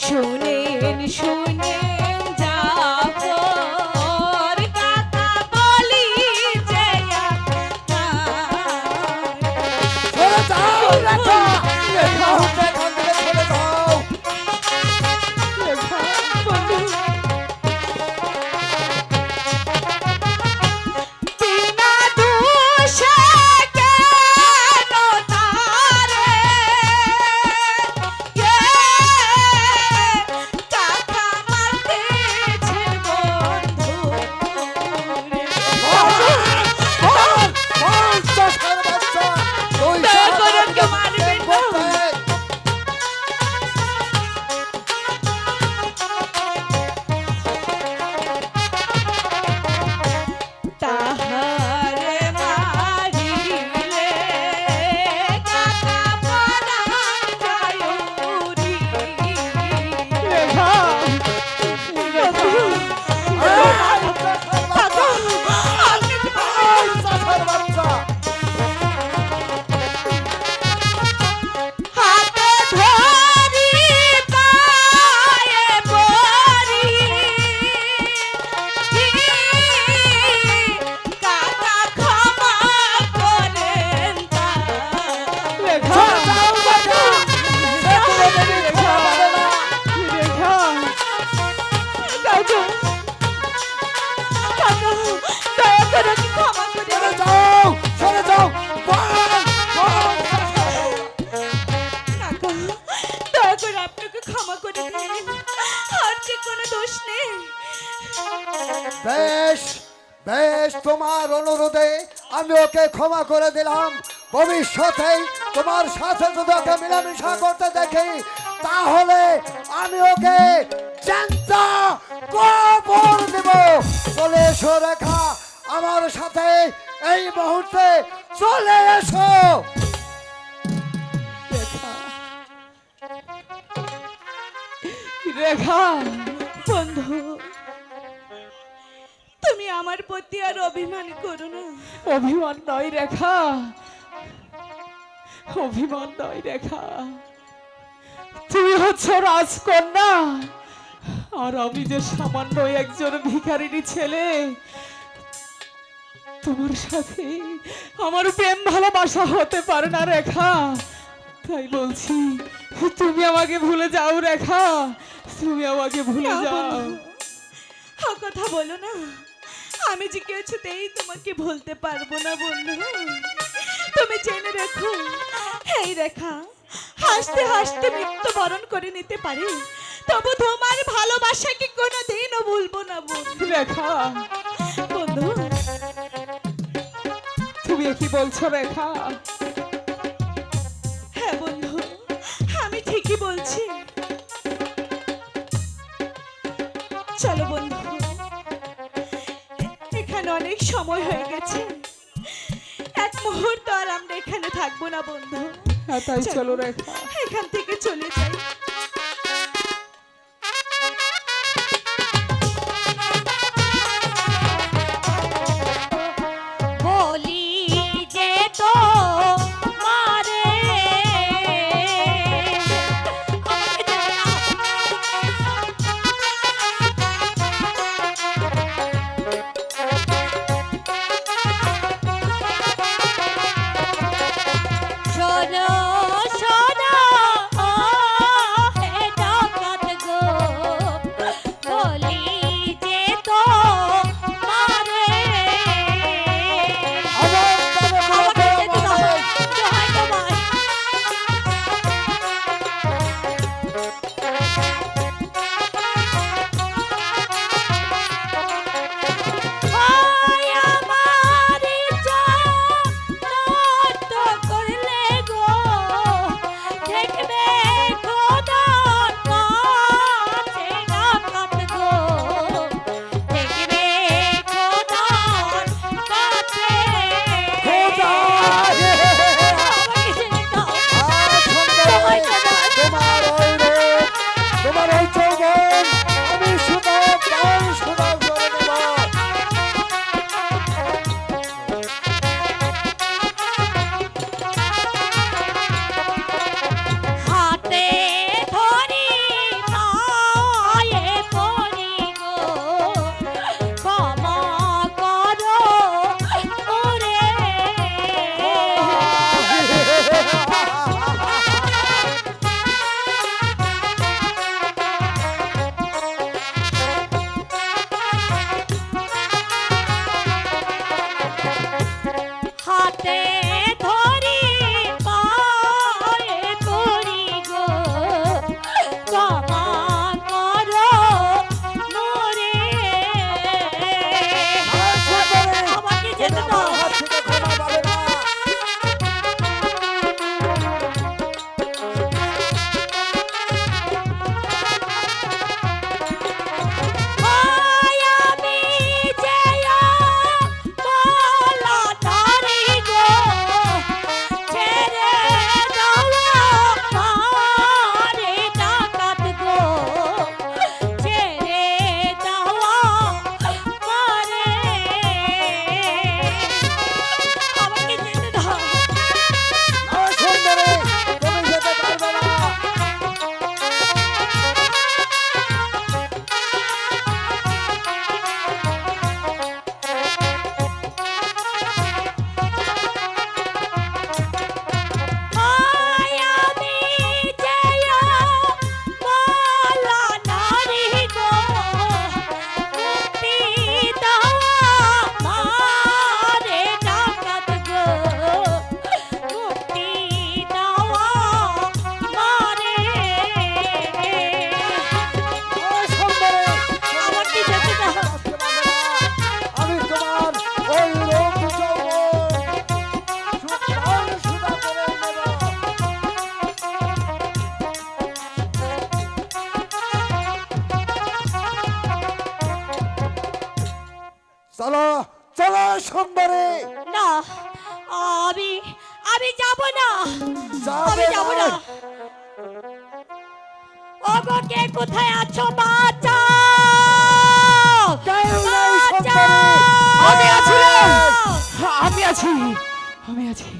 শুনেন শুনেন। বেশ তোমার অনুরোধে আমি ওকে ক্ষমা করে দিলাম। ভবিষ্যতে তোমার সাথে যদি ওকে মিলামিশা করতে দেখি, তাহলে আমি ওকে জ্যান্ত কবর দেব। চলে এসো রেখা, আমার সাথে এই মুহূর্তে চলে এসো। রেখা, বন্ধু। তুমি আমার প্রতি আর অভিমান করো না। অভিমান নয় রেখা। অভিমান নয় রেখা। তুমি হচ্ছ রাজকন্যা। আর আমি যে সামান্য একজন ভিখারিনী ছেলে তোমার সাথে আমার প্রেম ভালোবাসা হতে পারে না রেখা। তাই বলছি তুমি আমাকে ভুলে যাও রেখা। তুমি আমাকে ভুলে যাও। কথা বলো না। আমি যে কিছুতেই তোমাকে ভুলতে পারব না বন্ধু। তুমি জেনে রেখো। এই রেখা হাসতে হাসতে মৃত্যুবরণ করে নিতে পারি। তবু তোমার ভালোবাসাকে কোনোদিনও ভুলবো না বন্ধু। রেখা। বন্ধু। তুমি কি বলছো রেখা? হ্যাঁ বন্ধু আমি ঠিকই বলছি। চলো বন্ধু। অনেক সময় হয়ে গেছে। এক মুহূর্ত আর আমরা এখানে থাকব না বন্ধু। হ্যাঁ তাই চলো এখান থেকে চলে যাই। চলো চলো সোমবারে না আমি আমি যাব না। আমি যাব না। ওগো কে কোথায় আছো? বাঁচাও! আছি আমি আছি। আমি আছি।